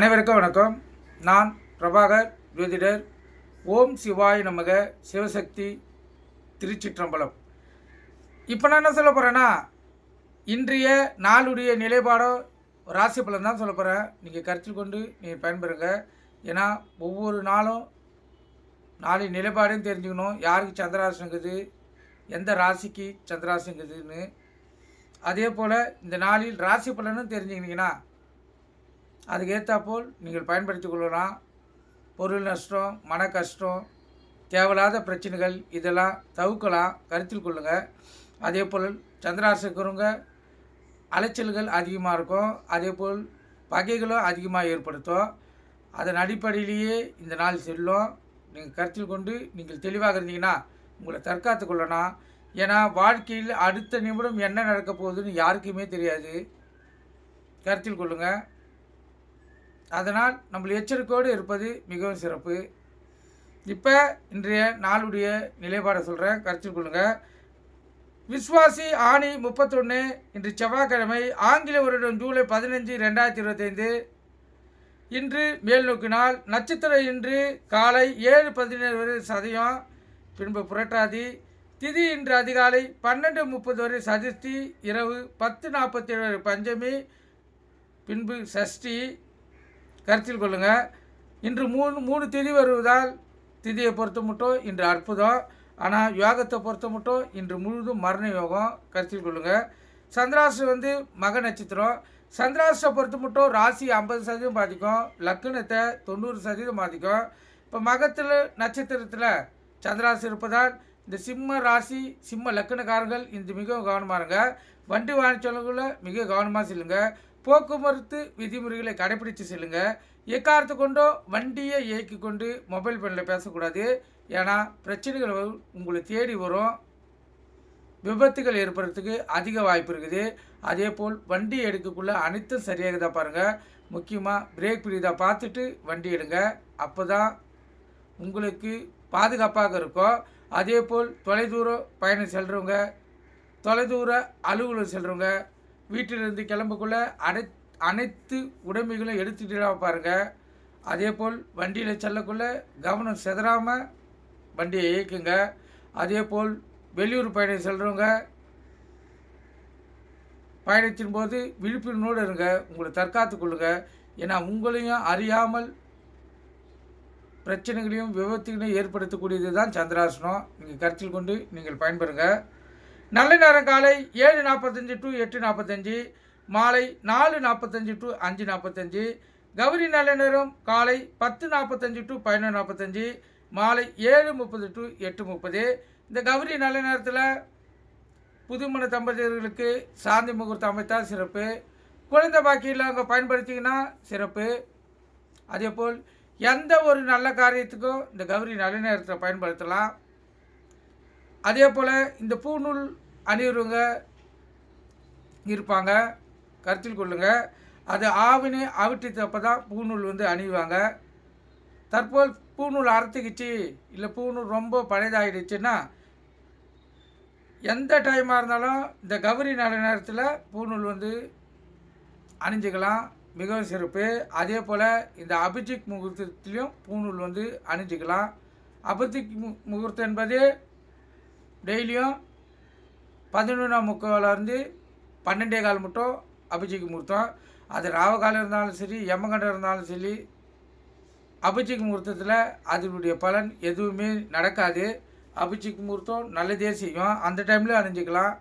அனைவருக்கும் வணக்கம். நான் பிரபாகர் ஜோதிடர். ஓம் சிவாய் நமக சிவசக்தி திருச்சிற்றம்பலம். இப்போ நான் என்ன சொல்ல போகிறேன்னா இன்றைய நாளுடைய நிலைப்பாடோ ராசி பலன் தான் சொல்ல போகிறேன் நீங்கள் கருத்தில் கொண்டு நீங்கள் பயன்பெறுங்க. ஏன்னா ஒவ்வொரு நாளும் நாளின் நிலைப்பாடையும் தெரிஞ்சுக்கணும். யாருக்கு சந்திராசனங்குது எந்த ராசிக்கு சந்திராசனங்குதுன்னு அதே போல் இந்த நாளில் ராசி பலனும் தெரிஞ்சுக்கினீங்கன்னா அதுக்கு ஏற்றாப்போல் நீங்கள் பயன்படுத்தி கொள்ளலாம். பொருள் நஷ்டம் மன கஷ்டம் தேவையில்லாத பிரச்சனைகள் இதெல்லாம் தவிர்க்கலாம். கருத்தில் கொள்ளுங்கள் அதே போல் சந்திராசிக்கிறவங்க அலைச்சல்கள் அதிகமாக இருக்கும். அதே போல் பகைகளும் அதிகமாக ஏற்படுத்தும். அதன் அடிப்படையிலேயே இந்த நாள் செல்லும். நீங்கள் கருத்தில் கொண்டு நீங்கள் தெளிவாக இருந்தீங்கன்னா உங்களை தற்காத்து கொள்ளணும் ஏன்னா வாழ்க்கையில் அடுத்த நிமிடம் என்ன நடக்க போகுதுன்னு யாருக்குமே தெரியாது. கருத்தில் கொள்ளுங்கள் அதனால் நம்ம எச்சரிக்கையோடு இருப்பது மிகவும் சிறப்பு. இப்போ இன்றைய நாளுடைய நிலைப்பாடை சொல்கிறேன் கருத்தில் கொள்ளுங்கள் விஸ்வாசி ஆணி முப்பத்தொன்று இன்று செவ்வாய்க்கிழமை ஆங்கில வருடம் ஜூலை பதினஞ்சு ரெண்டாயிரத்தி இருபத்தைந்து. இன்று மேல் நோக்கினால் நட்சத்திரம் இன்று காலை ஏழு பதினேழு வரை சதயம் பின்பு புரட்டாதி. திதி இன்று அதிகாலை பன்னெண்டு முப்பது வரை சதுர்த்தி இரவு பத்து நாற்பத்தி ஏழு வரை பஞ்சமி பின்பு சஷ்டி கருத்தில் கொள்ளுங்கள் இன்று மூணு மூணு திதி வருவதால் திதியை பொறுத்த மட்டும் இன்று அற்புதம். ஆனால் யோகத்தை பொறுத்த மட்டும் இன்று முழுதும் மரண யோகம். கருத்தில் கொள்ளுங்கள் சந்திராசு வந்து மக நட்சத்திரம். சந்திராசை பொறுத்த மட்டும் ராசி ஐம்பது சதவீதம் பாதிக்கும். லக்னத்தை தொண்ணூறு சதவீதம் பாதிக்கும். இப்போ மகத்தில் நட்சத்திரத்தில் சந்திராசு இருப்பதால் இந்த சிம்ம ராசி சிம்ம லக்கணக்காரர்கள் இந்த மிகவும் கவனமாக இருங்க. வண்டி வாங்கிச்சவங்களை மிக கவனமாக செல்லுங்கள் போக்குவரத்து விதிமுறைகளை கடைபிடித்து செல்லுங்க. எக்காரத்து கொண்டோ வண்டியை இயக்கி கொண்டு மொபைல் ஃபோனில் பேசக்கூடாது. ஏன்னா பிரச்சனைகள் உங்களை தேடி வரும். விபத்துகள் ஏற்படுறதுக்கு அதிக வாய்ப்பு இருக்குது. அதே போல் வண்டி எடுக்கக்குள்ள அனைத்தும் சரியாக தான் பாருங்கள் முக்கியமாக பிரேக் பிடிதா பார்த்துட்டு வண்டி எடுங்க. அப்போ தான் உங்களுக்கு பாதுகாப்பாக இருக்கும். அதே போல் தொலைதூர பயணம் செல்கிறவங்க தொலைதூர அலுவலகம் செல்கிறவங்க வீட்டிலிருந்து கிளம்பக்குள்ள அனை அனைத்து உடைமைகளும் எடுத்துகிட்டு பாருங்கள் அதே போல் வண்டியில் செல்லக்குள்ளே கவனம் சிதறாமல் வண்டியை இயக்குங்க. அதே போல் வெளியூர் பயணம் செல்கிறவங்க பயணத்தின் போது விழிப்புணர்வோடு இருங்க. உங்களை தற்காத்து கொள்ளுங்க. ஏன்னா உங்களையும் அறியாமல் பிரச்சனைகளையும் விபத்துகளையும் ஏற்படுத்தக்கூடியது தான் சந்திராசனம். நீங்கள் கருத்தில் கொண்டு நீங்கள் பயன்பெறுங்க. நல்ல நேரம் காலை ஏழு நாற்பத்தஞ்சு டு எட்டு நாற்பத்தஞ்சு மாலை நாலு நாற்பத்தஞ்சு டு அஞ்சு நாற்பத்தஞ்சு கௌரி நல்ல நேரம் காலை பத்து நாற்பத்தஞ்சு டு பதினொன்று நாற்பத்தஞ்சு மாலை ஏழு முப்பது டு எட்டு முப்பது. இந்த கௌரி நல்ல நேரத்தில் புதுமண தம்பதியர்களுக்கு சாந்தி முகூர்த்தம் அமைத்தால் சிறப்பு. குழந்தை பாக்கியில் அவங்க பயன்படுத்திங்கன்னா சிறப்பு. அதேபோல் எந்த ஒரு நல்ல காரியத்துக்கும் இந்த கௌரி நல்ல நேரத்தில் பயன்படுத்தலாம். அதே போல் இந்த பூநூல் அணியுறவங்க இருப்பாங்க. கருத்தில் கொள்ளுங்கள் அது ஆவினு அவிட்டு தான் பூநூல் வந்து அணிவாங்க. தற்போது பூநூல் அறுத்துக்கிச்சு இல்லை பூநூல் ரொம்ப பழையதாகிடுச்சுன்னா எந்த டைமாக இருந்தாலும் இந்த கௌரி நல்ல நேரத்தில் பூநூல் வந்து அணிஞ்சிக்கலாம். மிகவும் சிறப்பு. அதே போல் இந்த அபிஜிக் முகூர்த்தத்துலேயும் பூநூல் வந்து அணிஞ்சிக்கலாம். அபிஜிக் மு முகூர்த்தம் என்பது டெய்லியும் பதினொன்றாம் முக்காலேருந்து பன்னெண்டே கால் மட்டும் அபிஜிக்கு முகூர்த்தம். அது ராவகாலம் இருந்தாலும் சரி யமகண்டம் இருந்தாலும் சரி அபிஜிக் முகூர்த்தத்தில் அதனுடைய பலன் எதுவுமே நடக்காது. அபிஜிக் முகூர்த்தம் நல்லதே செய்யும். அந்த டைமில் அணிஞ்சிக்கலாம்.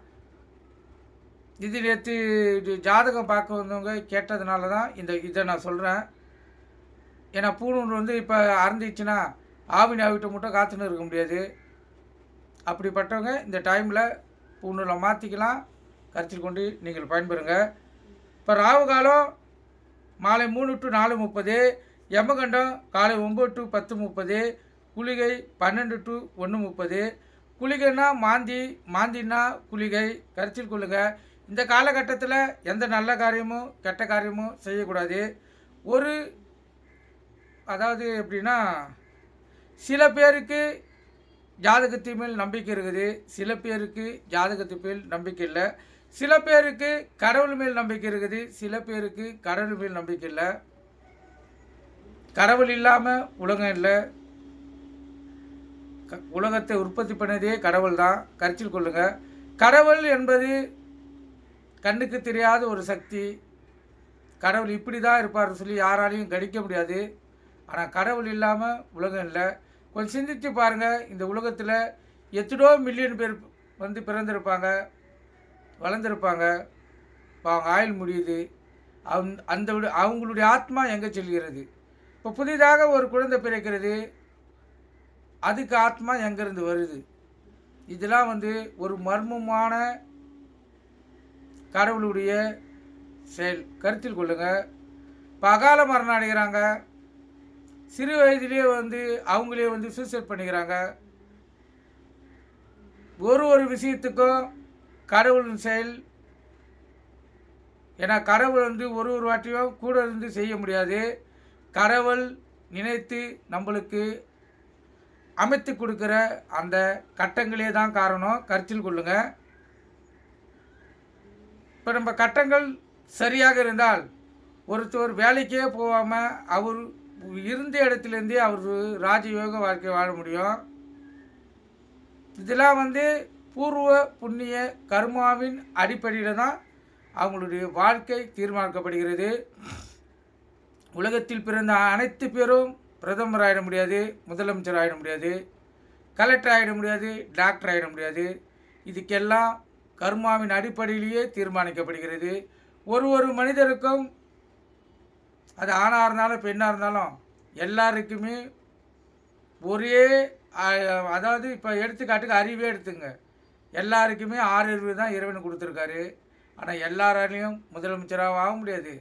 இது நேற்று இது ஜாதகம் பார்க்க வந்தவங்க கேட்டதுனால தான் இந்த இதை நான் சொல்கிறேன் ஏன்னா பூணூல் வந்து இப்போ அறந்துச்சுன்னா ஆவின் ஆவிட்ட மட்டும் காத்துன்னு இருக்க முடியாது. அப்படிப்பட்டவங்க இந்த டைமில் பூணூலை மாற்றிக்கலாம் கருத்தில் கொண்டு நீங்கள் பயன்பெறுங்க. இப்போ ராவு காலம் மாலை மூணு டு நாலு முப்பது யமகண்டம் காலை ஒம்பது டு பத்து முப்பது குளிகை பன்னெண்டு டு ஒன்று முப்பது. குளிகைனா மாந்தி மாந்தின்னா குளிகை. கருத்தில் கொள்ளுங்கள் இந்த காலகட்டத்தில் எந்த நல்ல காரியமும் கெட்ட காரியமும் செய்யக்கூடாது. ஒரு அதாவது எப்படின்னா சில பேருக்கு ஜாதகத்து மேல் நம்பிக்கை இருக்குது. சில பேருக்கு ஜாதகத்து மேல் நம்பிக்கை இல்லை. சில பேருக்கு கடவுள் மேல் நம்பிக்கை இருக்குது. சில பேருக்கு கடவுள் மேல் நம்பிக்கை இல்லை. கடவுள் இல்லாமல் உலகம் இல்லை. க- உலகத்தை உற்பத்தி பண்ணதே கடவுள் தான். கருத்தில் கொள்ளுங்க. கடவுள் என்பது கண்ணுக்கு தெரியாத ஒரு சக்தி. கடவுள் இப்படி தான் இருப்பார்னு சொல்லி யாராலையும் கணிக்க முடியாது. ஆனால் கடவுள் இல்லாமல் உலகம் இல்லை. கொஞ்சம் சிந்தித்து பாருங்கள் இந்த உலகத்தில் எத்தனோ மில்லியன் பேர் வந்து பிறந்திருப்பாங்க வளர்ந்துருப்பாங்க. இப்போ அவங்க ஆயுள் முடியுது. அவன் அந்த அவங்களுடைய ஆத்மா எங்கே செல்கிறது? இப்போ புதிதாக ஒரு குழந்தை பிறக்கிறது. அதுக்கு ஆத்மா எங்கேருந்து வருது? இதெல்லாம் வந்து ஒரு மர்மமான கடவுளுடைய செயல். கருத்தில் கொள்ளுங்கள் இப்போ அகால மரணம் அடைகிறாங்க. சிறு வயதிலே வந்து அவங்களே வந்து சூசைட் பண்ணிக்கிறாங்க. ஒரு ஒரு விஷயத்துக்கும் கடவுளின் செயல். ஏன்னா கடவுள் வந்து ஒரு ஒரு வாட்டியும் கூட இருந்து செய்ய முடியாது. கடவுள் நினைத்து நம்மளுக்கு அமைத்து கொடுக்குற அந்த கட்டங்களே தான் காரணம். கருத்தில் கொள்ளுங்க. இப்போ நம்ம கட்டங்கள் சரியாக இருந்தால் ஒருத்தர் வேலைக்கே போகாமல் அவர் இருந்த இடத்துலேருந்தே அவர் ராஜயோக வாழ்க்கை வாழ முடியும். இதெல்லாம் வந்து பூர்வ புண்ணிய கர்மாவின் அடிப்படையில் தான் அவங்களுடைய வாழ்க்கை தீர்மானிக்கப்படுகிறது. உலகத்தில் பிறந்த அனைத்து பேரும் பிரதமர் ஆகிட முடியாது முதலமைச்சர் ஆகிட முடியாது கலெக்டர் ஆகிட முடியாது டாக்டர் ஆகிட முடியாது. இதுக்கெல்லாம் கர்மாவின் அடிப்படையிலேயே தீர்மானிக்கப்படுகிறது. ஒரு ஒரு மனிதருக்கும் அது ஆணாக இருந்தாலும் பெண்ணாக இருந்தாலும் எல்லாருக்குமே ஒரே அதாவது இப்போ எடுத்துக்காட்டுக்கு அறிவே எடுத்துங்க. எல்லாருக்குமே ஆறு அறிவு தான் இறைவன் கொடுத்துருக்காரு. ஆனால் எல்லாராலையும் முதலமைச்சராக ஆக முடியாது.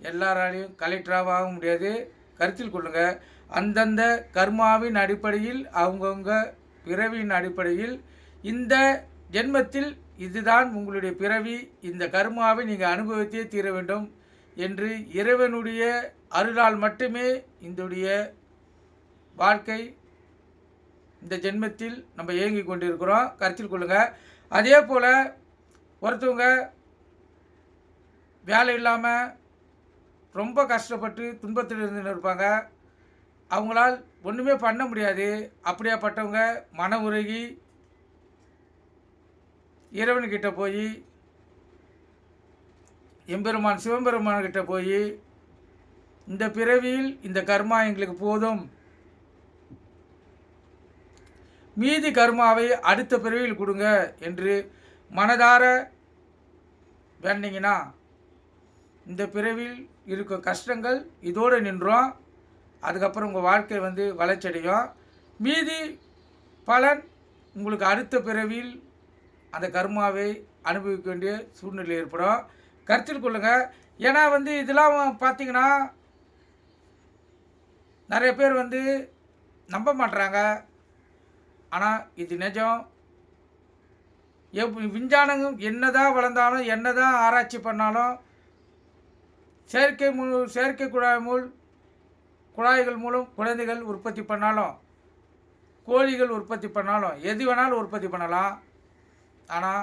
எல்லாராலையும் கலெக்டராக ஆக முடியாது. கருத்தில் கொள்ளுங்கள் அந்தந்த கர்மாவின் அடிப்படையில் அவங்கவுங்க பிறவியின் அடிப்படையில் இந்த ஜென்மத்தில் இதுதான் உங்களுடைய பிறவி. இந்த கர்மாவை நீங்கள் அனுபவித்தே தீர வேண்டும். என்று இறைவனுடைய அருளால் மட்டுமே இந்துடைய வாழ்க்கை இந்த ஜென்மத்தில் நம்ம இயங்கி கொண்டிருக்கிறோம். கருத்தில் கொள்ளுங்கள் அதே போல் ஒருத்தவங்க வேலை இல்லாமல் ரொம்ப கஷ்டப்பட்டு துன்பத்தில் இருந்து இருப்பாங்க. அவங்களால் ஒன்றுமே பண்ண முடியாது. அப்படியாப்பட்டவங்க மன உருகி இறைவன்கிட்ட போய் எம்பெருமான் சிவபெருமான்கிட்ட போய் இந்த பிறவியில் இந்த கர்மா எங்களுக்கு போதும். மீதி கர்மாவை அடுத்த பிறவியில் கொடுங்க என்று மனதார வேண்டிங்கன்னா இந்த பிறவியில் இருக்க கஷ்டங்கள் இதோடு நின்றோம். அதுக்கப்புறம் உங்கள் வாழ்க்கை வந்து வளர்ச்சியடையும். மீதி பலன் உங்களுக்கு அடுத்த பிறவியில் அந்த கர்மாவை அனுபவிக்க வேண்டிய சூழ்நிலை ஏற்படும். கருத்தில் கொள்ளுங்கள் ஏன்னா வந்து இதெல்லாம் பார்த்தீங்கன்னா நிறைய பேர் வந்து நம்ப மாட்டுறாங்க ஆனால் இது நிஜம். எப் விஞ்ஞானம் என்னதான் வளர்ந்தாலும் என்னதான் ஆராய்ச்சி பண்ணாலும் செயற்கை மு செயற்கை குழாய் மூல் குழாய்கள் மூலம் குழந்தைகள் உற்பத்தி பண்ணாலும் கோழிகள் உற்பத்தி பண்ணாலும் எது வேணாலும் உற்பத்தி பண்ணலாம். ஆனால்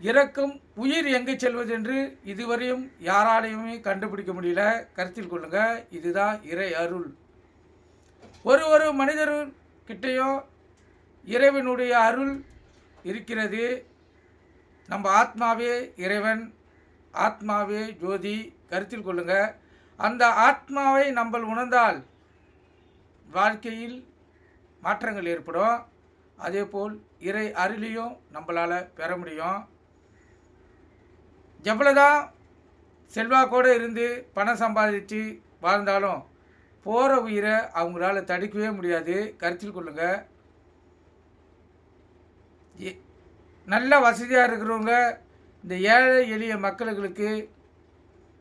இறக்கும் உயிர் எங்கே செல்வது என்று இதுவரையும் யாராலையுமே கண்டுபிடிக்க முடியல. கருத்தில் கொள்ளுங்க இதுதான் இறை அருள். ஒரு ஒரு மனிதர் இறைவனுடைய அருள் இருக்கிறது. நம்ம ஆத்மாவே இறைவன் ஆத்மாவே ஜோதி. கருத்தில் கொள்ளுங்க அந்த ஆத்மாவை நம்ம உணர்ந்தால் வாழ்க்கையில் மாற்றங்கள் ஏற்படும். அதேபோல் இறை அருளையும் நம்மளால் பெற முடியும். எவ்வளோதான் செல்வாக்கோடு இருந்து பணம் சம்பாதிச்சு வாழ்ந்தாலும் போகிற உயிரை அவங்களால தடுக்கவே முடியாது. கருத்தில் கொள்ளுங்க. நல்ல வசதியாக இருக்கிறவங்க இந்த ஏழை எளிய மக்களுக்கு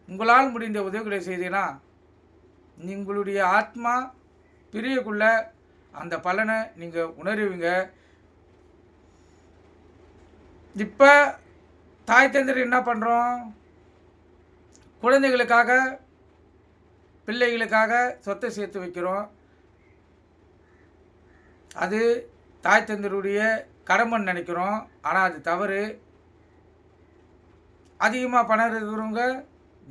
உங்களால் முடிந்த உதவிகளை செய்தீங்கன்னா உங்களுடைய ஆத்மா பிரியக்குள்ள அந்த பலனை நீங்கள் உணருவீங்க. இப்போ தாய் தந்தர் என்ன பண்ணுறோம் குழந்தைகளுக்காக பிள்ளைகளுக்காக சொத்தை சேர்த்து வைக்கிறோம். அது தாய் தந்தருடைய கடமைன்னு நினைக்கிறோம். ஆனால் அது தவறு. அதிகமாக பணம் இருக்கிறவங்க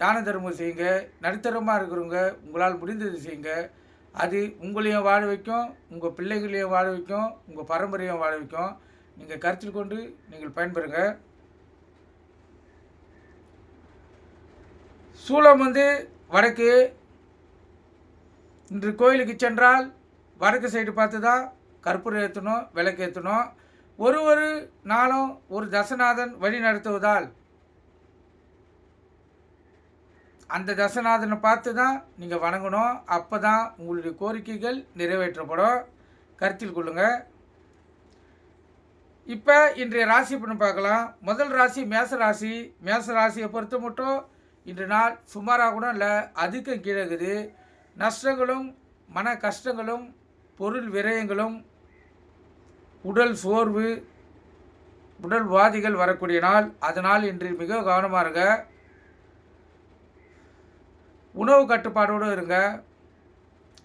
தான தர்மம் செய்யுங்க. நடுத்தரமாக இருக்கிறவங்க உங்களால் முடிந்தது செய்யுங்க. அது உங்களையும் வாழ வைக்கும் உங்கள் பிள்ளைகளையும் வாழ வைக்கும் உங்கள் பரம்பரையும் வாழ வைக்கும். நீங்கள் கருத்தில் கொண்டு நீங்கள் பயன்பெறுங்க. சூளம் வந்து வடக்கு. இன்று கோயிலுக்கு சென்றால் வடக்கு சைடு பார்த்து தான் கற்பூரம் ஏற்றணும் விளக்கு ஏற்றணும் ஒரு ஒரு நாளும் ஒரு தசநாதன் வழி நடத்துவதால் அந்த தசநாதனை பார்த்து தான் நீங்கள் வணங்கணும். அப்போ தான் உங்களுடைய கோரிக்கைகள் நிறைவேற்றப்படும். கருத்தில் கொள்ளுங்கள் இப்போ இன்றைய ராசி பண்ணி பார்க்கலாம். முதல் ராசி மேச ராசி. மேச ராசியை பொறுத்த மட்டும் இன்று நாள் சுமாராக கூட இல்லை அதுக்கும் கீழே இருக்குது. நஷ்டங்களும் மன கஷ்டங்களும் பொருள் விரயங்களும் உடல் சோர்வு உடல் வாதிகள் வரக்கூடிய நாள். அதனால் இன்று மிக கவனமாக இருங்க. உணவு கட்டுப்பாடோடு இருங்க.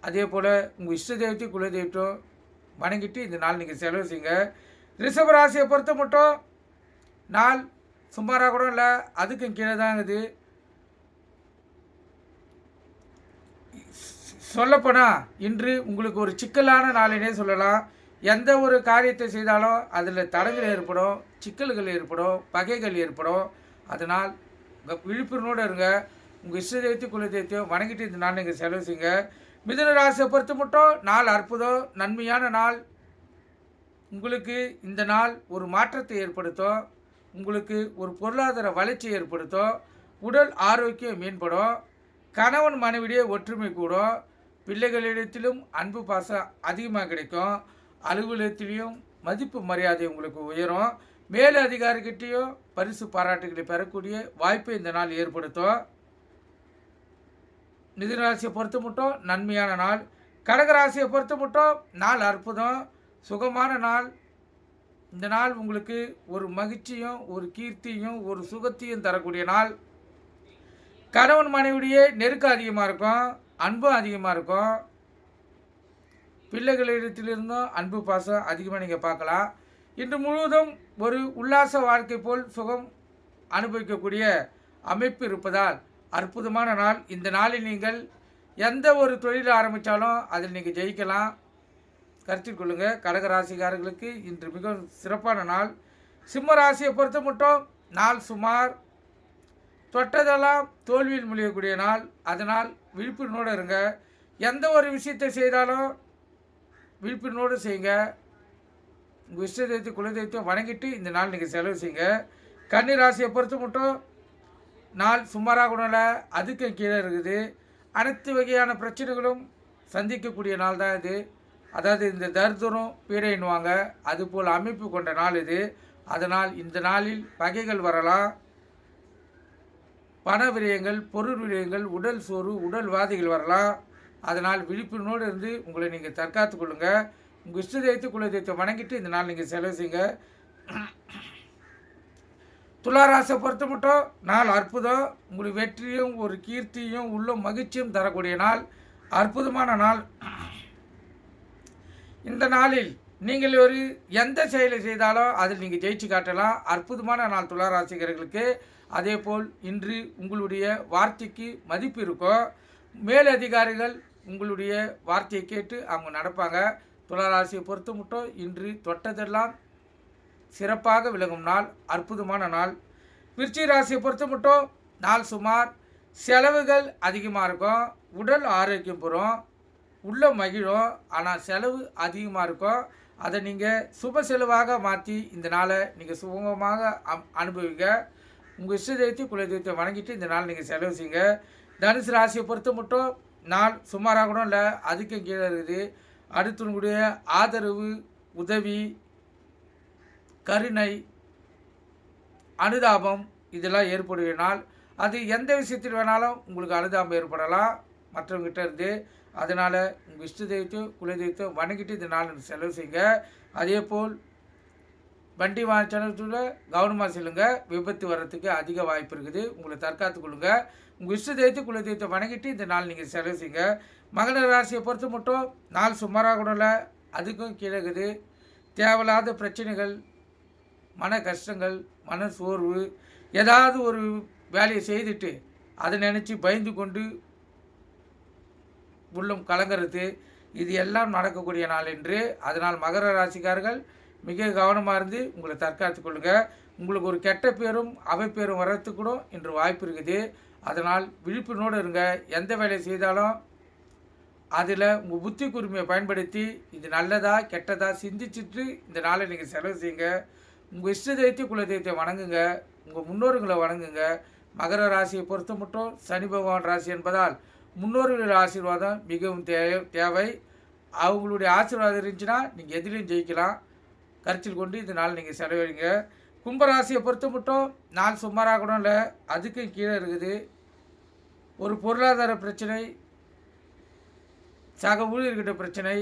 அதே போல் உங்கள் இஷ்ட தெய்வத்தையும் குல வணங்கிட்டு இந்த நாள் நீங்கள் செலவு செய்யுங்க. ரிஷப ராசியை பொறுத்த மட்டும் நாள் சுமாராக கூட இல்லை அதுக்கும் கீழே தான் இருக்குது. சொல்லப்போனால் இன்று உங்களுக்கு ஒரு சிக்கலான நாளினே சொல்லலாம். எந்த ஒரு காரியத்தை செய்தாலும் அதில் தடங்கள் ஏற்படும் சிக்கல்கள் ஏற்படும் பகைகள் ஏற்படும். அதனால் விழிப்புணர்வோடு இருங்க. உங்கள் இஷ்ட தெய்வத்தை குல தெய்வத்தையும் வணங்கிட்டு இந்த நாள் நீங்கள் செலவு செய்யுங்க. மிதுன ராசியை பொறுத்து மட்டும் நாள் அற்புதம் நன்மையான நாள். உங்களுக்கு இந்த நாள் ஒரு மாற்றத்தை ஏற்படுத்தும். உங்களுக்கு ஒரு பொருளாதார வளர்ச்சி ஏற்படுத்தும். உடல் ஆரோக்கியம் மேம்படும். கணவன் மனைவிடையே ஒற்றுமை கூடும். பிள்ளைகளிடத்திலும் அன்பு பாசம் அதிகமாக கிடைக்கும். அலுவலகத்திலையும் மதிப்பு மரியாதை உங்களுக்கு உயரும். மேல் அதிகாரிகிட்டேயும் பரிசு பாராட்டுகளை பெறக்கூடிய வாய்ப்பை இந்த நாள் ஏற்படுத்தும். மிதுனராசியை பொறுத்து மட்டும் நன்மையான நாள். கடகராசியை பொறுத்து மட்டும் நாள் அற்புதம். சுகமான நாள். இந்த நாள் உங்களுக்கு ஒரு மகிழ்ச்சியும் ஒரு கீர்த்தியும் ஒரு சுகத்தையும் தரக்கூடிய நாள். கணவன் மனைவிடையே நெருக்கம் அதிகமாக இருக்கும். அன்பும் அதிகமாக இருக்கும். பிள்ளைகளிடத்திலிருந்தும் அன்பு பாசம் அதிகமாக நீங்கள் பார்க்கலாம். இன்று முழுவதும் ஒரு உல்லாச வாழ்க்கை போல் சுகம் அனுபவிக்கக்கூடிய அமைப்பு இருப்பதால் அற்புதமான நாள். இந்த நாளில் நீங்கள் எந்த ஒரு தொழில் ஆரம்பித்தாலும் அதில் நீங்கள் ஜெயிக்கலாம். கருத்தில் கொள்ளுங்கள் கடகராசிக்காரர்களுக்கு இன்று மிகவும் சிறப்பான நாள். சிம்ம ராசியை பொறுத்த மட்டும் நாள் சுமார் தொட்டதெல்லாம் தோல்வியில் முடியக்கூடிய நாள். அதனால் விழிப்புணர்வோடு இருங்க. எந்த ஒரு விஷயத்தை செய்தாலும் விழிப்புணர்வோடு செய்யுங்க. உங்கள் இஷ்ட தெய்வத்தை குலதெய்வத்தை வணங்கிட்டு இந்த நாள் நீங்கள் செலவு செய்யுங்க. கன்னி ராசியை பொறுத்து மட்டும் நாள் சுமாராக கூட அதுக்கும் கீழே இருக்குது. அனைத்து வகையான பிரச்சனைகளும் சந்திக்கக்கூடிய நாள் தான் இது. அதாவது இந்த தர்தரும் பீடைன்னுவாங்க. அதுபோல் அமைப்பு கொண்ட நாள் இது. அதனால் இந்த நாளில் பகைகள் வரலாம். பண விரயங்கள் பொருள் விரயங்கள் உடல் சோறு உடல் வாதிகள் வரலாம். அதனால் விழிப்புணோடு இருந்து உங்களை நீங்கள் தற்காத்து கொள்ளுங்கள் உங்கள் இஷ்ட தெய்வத்தை குல தெய்வத்தை வணங்கிட்டு இந்த நாள் நீங்கள் செலவு செய்யுங்க. துளாராசை பொறுத்த மட்டும் நாள் அற்புதம். உங்களுக்கு வெற்றியும் ஒரு கீர்த்தியும் உள்ள மகிழ்ச்சியும் தரக்கூடிய நாள். அற்புதமான நாள். இந்த நாளில் நீங்கள் ஒரு எந்த செயலை செய்தாலும் அதில் நீங்கள் ஜெயிச்சு காட்டலாம். அற்புதமான நாள் துளாராசிகர்களுக்கு அதே போல் இன்று உங்களுடைய வார்த்தைக்கு மதிப்பு இருக்கும் மேலதிகாரிகள் உங்களுடைய வார்த்தையை கேட்டு அவங்க நடப்பாங்க. துளராசியை பொறுத்து மட்டும் இன்று தொட்டதெல்லாம் சிறப்பாக விளங்கும் நாள் அற்புதமான நாள். விருச்சி ராசியை பொறுத்து மட்டும் நாள் சுமார் செலவுகள் அதிகமாக இருக்கும் உடல் ஆரோக்கியம் பெறும் உள்ள மகிழும் ஆனால் செலவு அதிகமாக இருக்கும் அதை நீங்கள் சுப செலவாக மாற்றி இந்த நாளை நீங்கள் சுகமாக அம் அனுபவிங்க. உங்கள் இஷ்ட தெய்வத்தை குல தெய்வத்தை வணங்கிட்டு இந்த நாள் நீங்கள் செலவு செய்யுங்க. தனுசு ராசியை பொறுத்த மட்டும் நாள் சுமாராக கூட இல்லை அதுக்கும் கீழே இருக்குது. அடுத்தவங்களுடைய ஆதரவு உதவி கருணை அனுதாபம் இதெல்லாம் ஏற்படுகிற நாள். அது எந்த விஷயத்தில் வேணாலும் உங்களுக்கு அனுதாபம் ஏற்படலாம். மற்றவங்ககிட்ட இருந்து. அதனால் உங்கள் இஷ்ட தெய்வத்தையும் குல தெய்வத்தையும் வணங்கிட்டு இந்த நாள் செலவு செய்யுங்க. அதே போல் வண்டி வாங்கிச்சனத்தில் கவனமாக செல்லுங்க. விபத்து வர்றதுக்கு அதிக வாய்ப்பு இருக்குது. உங்களை தற்காத்து கொள்ளுங்க. உங்கள் இஷ்ட தெய்வத்தை குல தெய்வத்தை வணங்கிட்டு இந்த நாள் நீங்கள் செலவு செய்யுங்க. மகன ராசியை பொறுத்த மட்டும் நாள் சுமாராக கூட இல்லை. அதுக்கும் கிழகுது தேவையில்லாத பிரச்சனைகள் மன கஷ்டங்கள் மன சோர்வு ஏதாவது ஒரு வேலையை செய்துட்டு அதை நினச்சி பயந்து கொண்டு உள்ளம் கலங்கிறது இது எல்லாம் நடக்கக்கூடிய நாள் என்று. அதனால் மகர ராசிக்காரர்கள் மிக கவனமாக இருந்து உங்களை தற்காத்து கொள்ளுங்கள் உங்களுக்கு ஒரு கெட்ட பேரும் அவை பேரும் வர்றதுக்கு கூட இன்று வாய்ப்பு இருக்குது. அதனால் விழிப்புணோடு இருங்க. எந்த வேலையை செய்தாலும் அதில் உங்கள் புத்தி கூர்மையை பயன்படுத்தி இது நல்லதா கெட்டதா சிந்திச்சுட்டு இந்த நாளை நீங்கள் செலவு செய்யுங்க. உங்கள் இஷ்ட தெய்வத்தை குல தெய்வத்தை வணங்குங்க. உங்கள் முன்னோர்களை வணங்குங்க. மகர ராசியை பொறுத்த மட்டும் சனி பகவான் ராசி என்பதால் முன்னோர்களுடைய ஆசீர்வாதம் மிகவும் தேவை. அவங்களுடைய ஆசீர்வாதம் இருந்துச்சுன்னா நீங்கள் எதிலையும் ஜெயிக்கலாம். கருத்தில் கொண்டு இந்த நாள் நீங்கள் செலவழிங்க கும்பராசியை பொறுத்த மட்டும் நாள் சுமாராக கூட இல்லை அதுக்கும் கீழே இருக்குது. ஒரு பொருளாதார பிரச்சனை சக ஊழியர்கிட்ட பிரச்சனை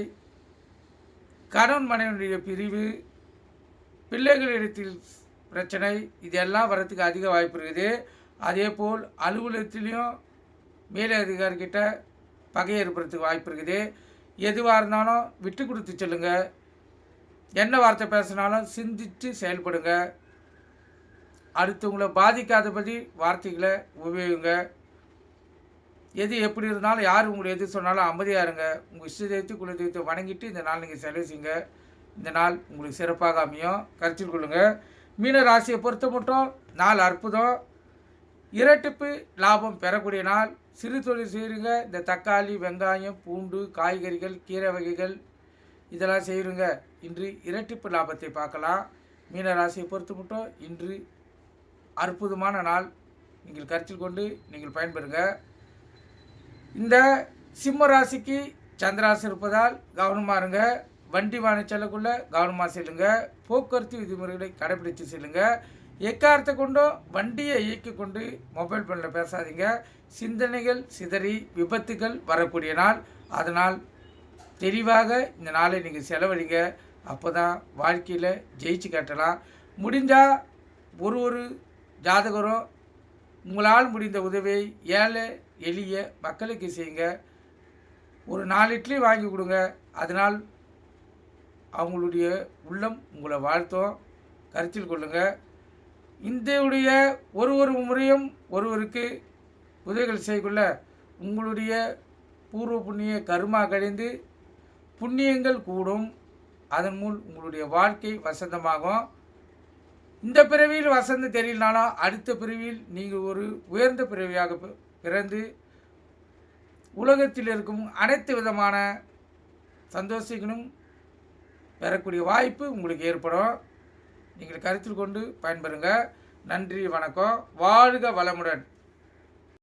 கணவன் மனைவியுடைய பிரிவு பிள்ளைகளிடத்தில் பிரச்சனை இதெல்லாம் வரத்துக்கு அதிக வாய்ப்பு இருக்குது. அதே போல் அலுவலகத்திலையும் மேலே அதிகாரிகிட்ட பகை ஏற்படுறதுக்கு வாய்ப்பு இருக்குது. எதுவாக இருந்தாலும் விட்டு கொடுத்து சொல்லுங்கள் என்ன வார்த்தை பேசினாலும் சிந்தித்து செயல்படுங்க. அடுத்தவங்களை பாதிக்காதபடி வார்த்தைகளை உபயோகிங்க. எது எப்படி இருந்தாலும் யார் உங்களை எது சொன்னாலும் அமைதியாக இருங்க. உங்கள் இஷ்ட தெய்வத்தை குல தெய்வத்தை வணங்கிட்டு இந்த நாள் நீங்கள் செலவு செய்யுங்க. இந்த நாள் உங்களுக்கு சிறப்பாக அமையும். கருத்தில் கொள்ளுங்கள் மீன ராசியை பொறுத்த மட்டும் நாள் அற்புதம். இரட்டிப்பு லாபம் பெறக்கூடிய நாள். சிறு தொழில் செய்கிறீங்க இந்த தக்காளி வெங்காயம் பூண்டு காய்கறிகள் கீரை வகைகள் இதெல்லாம் செய்கிறீங்க இன்று இரட்டிப்பு லாபத்தை பார்க்கலாம். மீன ராசியை மட்டும் இன்று அற்புதமான நாள். நீங்கள் கருத்தில் கொண்டு நீங்கள் பயன்பெறுங்க. இந்த சிம்ம ராசிக்கு சந்திராசி இருப்பதால் கவனமாக இருங்க. வண்டி வாங்க செல்லக்குள்ள கவனமாக செல்லுங்க. போக்குவரத்து விதிமுறைகளை கடைபிடித்து செல்லுங்க. எக்காரத்தை கொண்டோ வண்டியை இயக்கி கொண்டு மொபைல் ஃபோனில் பேசாதீங்க. சிந்தனைகள் சிதறி விபத்துகள் வரக்கூடிய நாள். அதனால் தெளிவாக இந்த நாளை நீங்கள் செலவழிங்க. அப்போ தான் வாழ்க்கையில் ஜெயிச்சு காட்டலாம். முடிஞ்சால் ஒரு ஒரு ஜாதகரும் உங்களால் முடிந்த உதவியை ஏழை எளிய மக்களுக்கு செய்யுங்க. ஒரு நாலு இட்லி வாங்கி கொடுங்க. அதனால் அவங்களுடைய உள்ளம் உங்களை வாழ்த்தும். கருத்தில் கொள்ளுங்கள் இந்தியுடைய ஒரு ஒரு முறையும் ஒருவருக்கு உதவிகள் செய்யக்குள்ள உங்களுடைய பூர்வ புண்ணிய கருமா கழிந்து புண்ணியங்கள் கூடும். அதன் மூல் உங்களுடைய வாழ்க்கை வசந்தமாகும். இந்த பிறவியில் வசந்தம் தெரியலனாலும் அடுத்த பிறவியில் நீங்கள் ஒரு உயர்ந்த பிறவியாக பிறந்து உலகத்தில் இருக்கும் அனைத்து விதமான சந்தோஷங்களும் பெறக்கூடிய வாய்ப்பு உங்களுக்கு ஏற்படும். நீங்கள் கருத்தில் கொண்டு பயன்பெறுங்க. நன்றி வணக்கம். வாழ்க வளமுடன்.